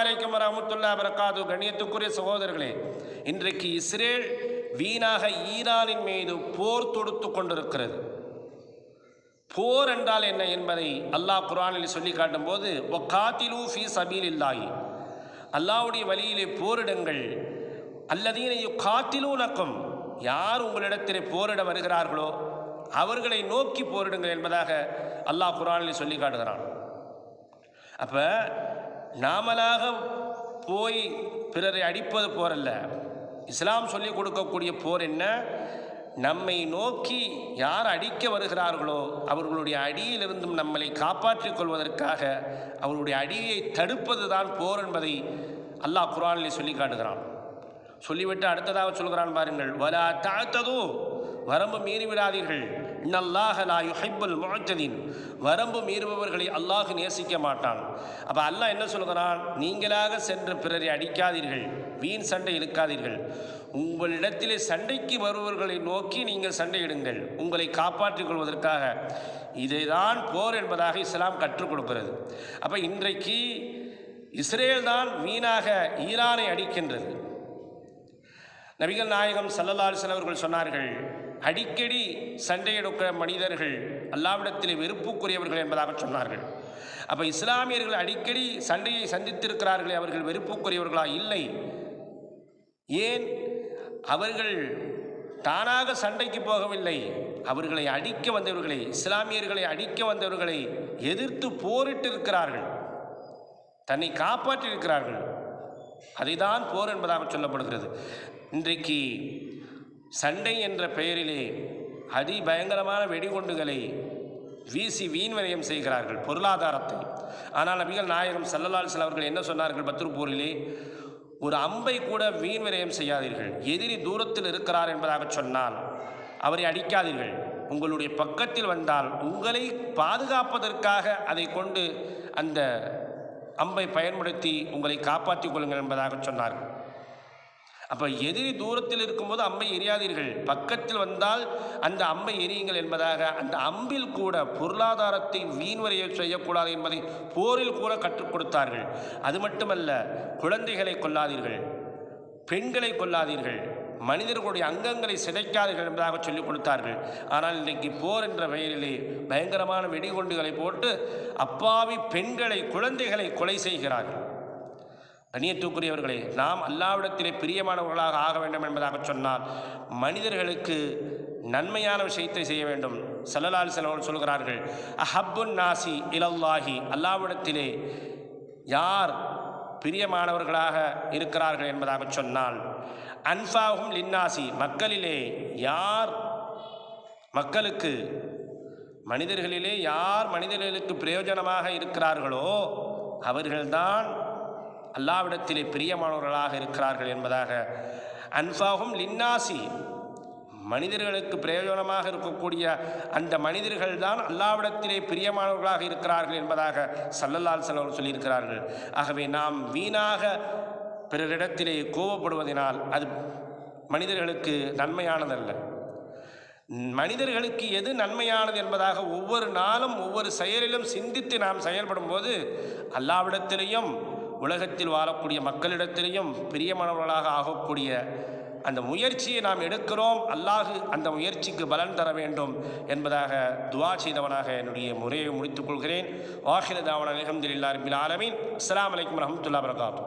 அலைக்கும் வரமத்துல்லா வரகாது கண்ணியத்துக்குரிய சகோதரர்களே இன்றைக்கு இஸ்ரேல் வீணாக ஈரானின் மீது போர் தொடுத்து கொண்டிருக்கிறது. போர் என்றால் என்ன என்பதை அல்லாஹ் குரானில் சொல்லி காட்டும்போது ஒ காத்திலு ஃபி சபீல் இல்லாயி அல்லாவுடைய வழியிலே போரிடுங்கள். அல்லதீனையோ காத்திலும் காத்திலூனக்கும் யார் உங்களிடத்திலே போரிட வருகிறார்களோ அவர்களை நோக்கி போரிடுங்கள் என்பதாக அல்லாஹ் குரானில் சொல்லி காட்டுகிறான். அப்போ நாமலாக போய் பிறரை அடிப்பது போரல்ல இஸ்லாம் சொல்லிக் கொடுக்கக்கூடிய போர் என்ன? நம்மை நோக்கி யார் அடிக்க வருகிறார்களோ அவர்களுடைய அடியிலிருந்தும் நம்மளை காப்பாற்றிக் கொள்வதற்காக அவர்களுடைய அடியை தடுப்பது தான் போர் என்பதை அல்லாஹ் குரானிலே சொல்லி காட்டுகிறான். சொல்லிவிட்டு அடுத்ததாக சொல்கிறான் பாருங்கள் வலா தாழ்த்ததும் வரம்பு மீறிவிடாதீர்கள். இன்னல்லாக இன்னல்லாஹ லா யுஹிப்புல் வரம்பு மீறுபவர்களை அல்லாஹ் நேசிக்க மாட்டான். அப்போ அல்லாஹ் என்ன சொல்கிறான் நீங்களாக சென்று பிறரை அடிக்காதீர்கள். வீண் சண்டை இழுக்காதீர்கள். உங்களிடத்திலே சண்டைக்கு வருபவர்களை நோக்கி நீங்கள் சண்டையிடுங்கள் உங்களை காப்பாற்றிக் கொள்வதற்காக. இதைதான் போர் என்பதாக இஸ்லாம் கற்றுக் கொடுக்கிறது. அப்போ இன்றைக்கு இஸ்ரேல் தான் வீணாக ஈரானை அடிக்கின்றது. நபிகள் நாயகம் சல்லல்லாஹு அவர்கள் சொன்னார்கள் அடிக்கடி சண்டையிடுக்கிற மனிதர்கள் அல்லாவிடத்திலே வெறுப்புக்குரியவர்கள் என்பதாக சொன்னார்கள். அப்போ இஸ்லாமியர்கள் அடிக்கடி சண்டையை சந்தித்திருக்கிறார்களே அவர்கள் வெறுப்புக்குரியவர்களா இல்லை. ஏன்? அவர்கள் தானாக சண்டைக்கு போகவில்லை. அவர்களை அடிக்க வந்தவர்களை இஸ்லாமியர்களை அடிக்க வந்தவர்களை எதிர்த்து போரிட்டு இருக்கிறார்கள் தன்னை காப்பாற்றியிருக்கிறார்கள். அதைதான் போர் என்பதாக சொல்லப்படுகிறது. இன்றைக்கு சண்டை என்ற பெயரிலே அதிபயங்கரமான வெடிகுண்டுகளை வீசி வீண் விரயம் செய்கிறார்கள் பொருளாதாரத்தை. ஆனால் நபிகள் நாயகம் சல்லலால் அவர்கள் என்ன சொன்னார்கள் பத்ருப்பூரிலே ஒரு அம்பை கூட வீண் விரயம் செய்யாதீர்கள். எதிரி தூரத்தில் இருக்கிறார் என்பதாக சொன்னால் அவரை அடிக்காதீர்கள். உங்களுடைய பக்கத்தில் வந்தால் உங்களை பாதுகாப்பதற்காக அதை கொண்டு அந்த அம்பை பயன்படுத்தி உங்களை காப்பாற்றிக் கொள்ளுங்கள் என்பதாக சொன்னார்கள். அப்போ எதிரி தூரத்தில் இருக்கும்போது அம்பை எரியாதீர்கள். பக்கத்தில் வந்தால் அந்த அம்பை எரியுங்கள் என்பதாக அந்த அம்பில் கூட பொருளாதாரத்தை வீண்வரைய செய்யக்கூடாது என்பதை போரில் கூட கற்றுக் கொடுத்தார்கள். அது மட்டுமல்ல குழந்தைகளை கொல்லாதீர்கள் பெண்களை கொல்லாதீர்கள் மனிதர்களுடைய அங்கங்களை சிதைக்காதீர்கள் என்பதாக சொல்லிக் கொடுத்தார்கள். ஆனால் இன்றைக்கு போர் என்ற பெயரிலே பயங்கரமான வெடிகுண்டுகளை போட்டு அப்பாவி பெண்களை குழந்தைகளை கொலை செய்கிறார்கள். கணியத்துக்குரியவர்களே நாம் அல்லாவிடத்திலே பிரியமானவர்களாக ஆக வேண்டும் என்பதாக சொன்னால் மனிதர்களுக்கு நன்மையான விஷயத்தை செய்ய வேண்டும். சல்லலால் செலவர்கள் சொல்கிறார்கள் அஹப்புன் நாசி இலல்லாஹி. அல்லாவிடத்திலே யார் பிரியமானவர்களாக இருக்கிறார்கள் என்பதாக சொன்னால் அன்ஃபாகும் லின்னாசி. மக்களிலே யார் மக்களுக்கு மனிதர்களிலே யார் மனிதர்களுக்கு பிரயோஜனமாக இருக்கிறார்களோ அவர்கள்தான் அல்லாவிடத்திலே பிரியமானவர்களாக இருக்கிறார்கள் என்பதாக அன்பாகும் லின்னாசி. மனிதர்களுக்கு பிரயோஜனமாக இருக்கக்கூடிய அந்த மனிதர்கள் தான் அல்லாவிடத்திலே பிரியமானவர்களாக இருக்கிறார்கள் என்பதாக சல்லல்லால் செல்வர் சொல்லியிருக்கிறார்கள். ஆகவே நாம் வீணாக பிறரிடத்திலே கோபப்படுவதனால் அது மனிதர்களுக்கு நன்மையானதல்ல. மனிதர்களுக்கு எது நன்மையானது என்பதாக ஒவ்வொரு நாளும் ஒவ்வொரு செயலிலும் சிந்தித்து நாம் செயல்படும் போது அல்லாவிடத்திலேயும் உலகத்தில் வாழக்கூடிய மக்களிடத்திலேயும் பிரியமானவர்களாக ஆகக்கூடிய அந்த முயற்சியை நாம் எடுக்கிறோம். அல்லாஹு அந்த முயற்சிக்கு பலன் தர வேண்டும் என்பதாக துவா செய்தவனாக என்னுடைய முறையை முடித்துக் கொள்கிறேன். வாஹிர தாவன் அலமதுல்லா ரபில் ஆலமீன். அஸ்லாம் வலைக்கம் வரமத்துல்லா வரகாத்தூ